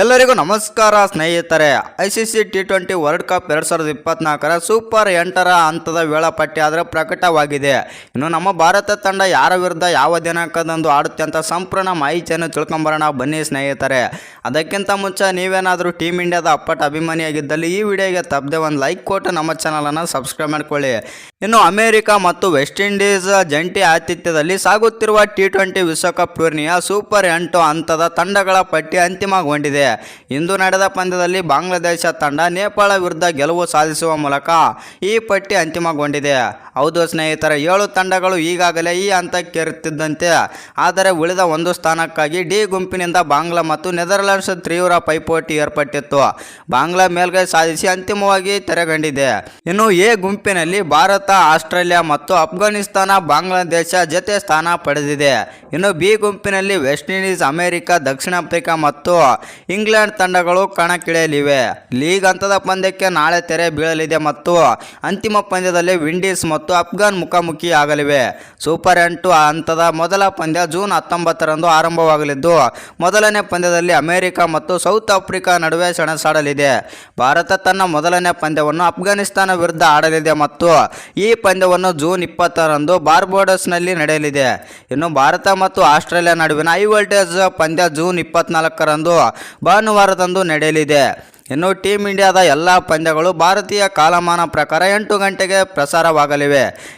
ಎಲ್ಲರಿಗೂ ನಮಸ್ಕಾರ, ಸ್ನೇಹಿತರೆ. I C C T twenty world cup ಎರಡು ಸಾವಿರದ ಇಪ್ಪತ್ತ್ನಾಲ್ಕರ ಸೂಪರ್ ಎಂಟರ ಹಂತದ ವೇಳಾಪಟ್ಟಿ ಆದರೆ ಪ್ರಕಟವಾಗಿದೆ. ಇನ್ನು ನಮ್ಮ ಭಾರತ ತಂಡ ಯಾರ ವಿರುದ್ಧ ಯಾವ ದಿನಾಂಕದಂದು ಆಡುತ್ತೆ ಅಂತ ಸಂಪೂರ್ಣ ಮಾಹಿತಿಯನ್ನು ತಿಳ್ಕೊಂಬರೋಣ. ಬನ್ನಿ, ಸ್ನೇಹಿತರೆ. ಅದಕ್ಕಿಂತ ಮುಂಚೆ ನೀವೇನಾದರೂ ಟೀಮ್ ಇಂಡಿಯಾದ ಅಪ್ಪಟ ಅಭಿಮಾನಿಯಾಗಿದ್ದಲ್ಲಿ ಈ ವಿಡಿಯೋಗೆ ತಪ್ಪದೆ ಒಂದು ಲೈಕ್ ಕೊಟ್ಟು ನಮ್ಮ ಚಾನಲನ್ನು ಸಬ್ಸ್ಕ್ರೈಬ್ ಮಾಡ್ಕೊಳ್ಳಿ. ಇನ್ನು ಅಮೆರಿಕ ಮತ್ತು ವೆಸ್ಟ್ ಇಂಡೀಸ್ ಜಂಟಿ ಆತಿಥ್ಯದಲ್ಲಿ ಸಾಗುತ್ತಿರುವ ಟಿ ಟ್ವೆಂಟಿ ವಿಶ್ವಕಪ್ ಟೂರ್ನಿಯ ಸೂಪರ್ ಎಂಟು ಹಂತದ ತಂಡಗಳ ಪಟ್ಟಿ ಅಂತಿಮಗೊಂಡಿದೆ. ಇಂದು ನಡೆದ ಪಂದ್ಯದಲ್ಲಿ ಬಾಂಗ್ಲಾದೇಶ ತಂಡ ನೇಪಾಳ ವಿರುದ್ಧ ಗೆಲುವು ಸಾಧಿಸುವ ಮೂಲಕ ಈ ಪಟ್ಟಿ ಅಂತಿಮಗೊಂಡಿದೆ. ಹೌದು ಸ್ನೇಹಿತರ, ಏಳು ತಂಡಗಳು ಈಗಾಗಲೇ ಈ ಹಂತಕ್ಕೇರುತ್ತಿದ್ದಂತೆ ಆದರೆ ಉಳಿದ ಒಂದು ಸ್ಥಾನಕ್ಕಾಗಿ ಡಿ ಗುಂಪಿನಿಂದ ಬಾಂಗ್ಲಾ ಮತ್ತು ನೆದರ್ಲ್ಯಾಂಡ್ಸ್ ತೀವ್ರ ಪೈಪೋಟಿ ಏರ್ಪಟ್ಟಿತ್ತು. ಬಾಂಗ್ಲಾ ಮೇಲ್ಗೈ ಸಾಧಿಸಿ ಅಂತಿಮವಾಗಿ ತೆರೆಗಂಡಿದೆ. ಇನ್ನು ಎ ಗುಂಪಿನಲ್ಲಿ ಭಾರತ, ಆಸ್ಟ್ರೇಲಿಯಾ ಮತ್ತು ಅಫ್ಘಾನಿಸ್ತಾನ ಬಾಂಗ್ಲಾದೇಶ ಜತೆ ಸ್ಥಾನ ಪಡೆದಿದೆ. ಇನ್ನು ಬಿ ಗುಂಪಿನಲ್ಲಿ ವೆಸ್ಟ್ ಇಂಡೀಸ್, ಅಮೆರಿಕ, ದಕ್ಷಿಣ ಆಫ್ರಿಕಾ ಮತ್ತು ಇಂಗ್ಲೆಂಡ್ ತಂಡಗಳು ಕಣಕ್ಕಿಳಿಯಲಿವೆ. ಲೀಗ್ ಹಂತದ ಪಂದ್ಯಕ್ಕೆ ನಾಳೆ ತೆರೆ ಬೀಳಲಿದೆ ಮತ್ತು ಅಂತಿಮ ಪಂದ್ಯದಲ್ಲಿ ವಿಂಡೀಸ್ ಮತ್ತು ಅಫ್ಘಾನ್ ಮುಖಾಮುಖಿ ಆಗಲಿವೆ ಸೂಪರ್ ಎಂಟು ಹಂತದ ಮೊದಲ ಪಂದ್ಯ ಜೂನ್ ಹತ್ತೊಂಬತ್ತರಂದು ಆರಂಭವಾಗಲಿದ್ದು, ಮೊದಲನೇ ಪಂದ್ಯದಲ್ಲಿ ಅಮೆರಿಕ ಮತ್ತು ಸೌತ್ ಆಫ್ರಿಕಾ ನಡುವೆ ಸೆಣಸಾಡಲಿದೆ. ಭಾರತ ತನ್ನ ಮೊದಲನೇ ಪಂದ್ಯವನ್ನು ಅಫ್ಘಾನಿಸ್ತಾನ ವಿರುದ್ಧ ಆಡಲಿದೆ ಮತ್ತು ಈ ಪಂದ್ಯವನ್ನು ಜೂನ್ ಇಪ್ಪತ್ತರಂದು ಬಾರ್ಬೋಡಸ್ನಲ್ಲಿ ನಡೆಯಲಿದೆ. ಇನ್ನು ಭಾರತ ಮತ್ತು ಆಸ್ಟ್ರೇಲಿಯಾ ನಡುವಿನ ಹೈ ವೋಲ್ಟೇಜ್ ಪಂದ್ಯ ಜೂನ್ ಇಪ್ಪತ್ನಾಲ್ಕರಂದು ಭಾನುವಾರದಂದು ನಡೆಯಲಿದೆ. ಇನ್ನು ಟೀಮ್ ಇಂಡಿಯಾದ ಎಲ್ಲ ಪಂದ್ಯಗಳು ಭಾರತೀಯ ಕಾಲಮಾನ ಪ್ರಕಾರ ಎಂಟು ಗಂಟೆಗೆ ಪ್ರಸಾರವಾಗಲಿವೆ.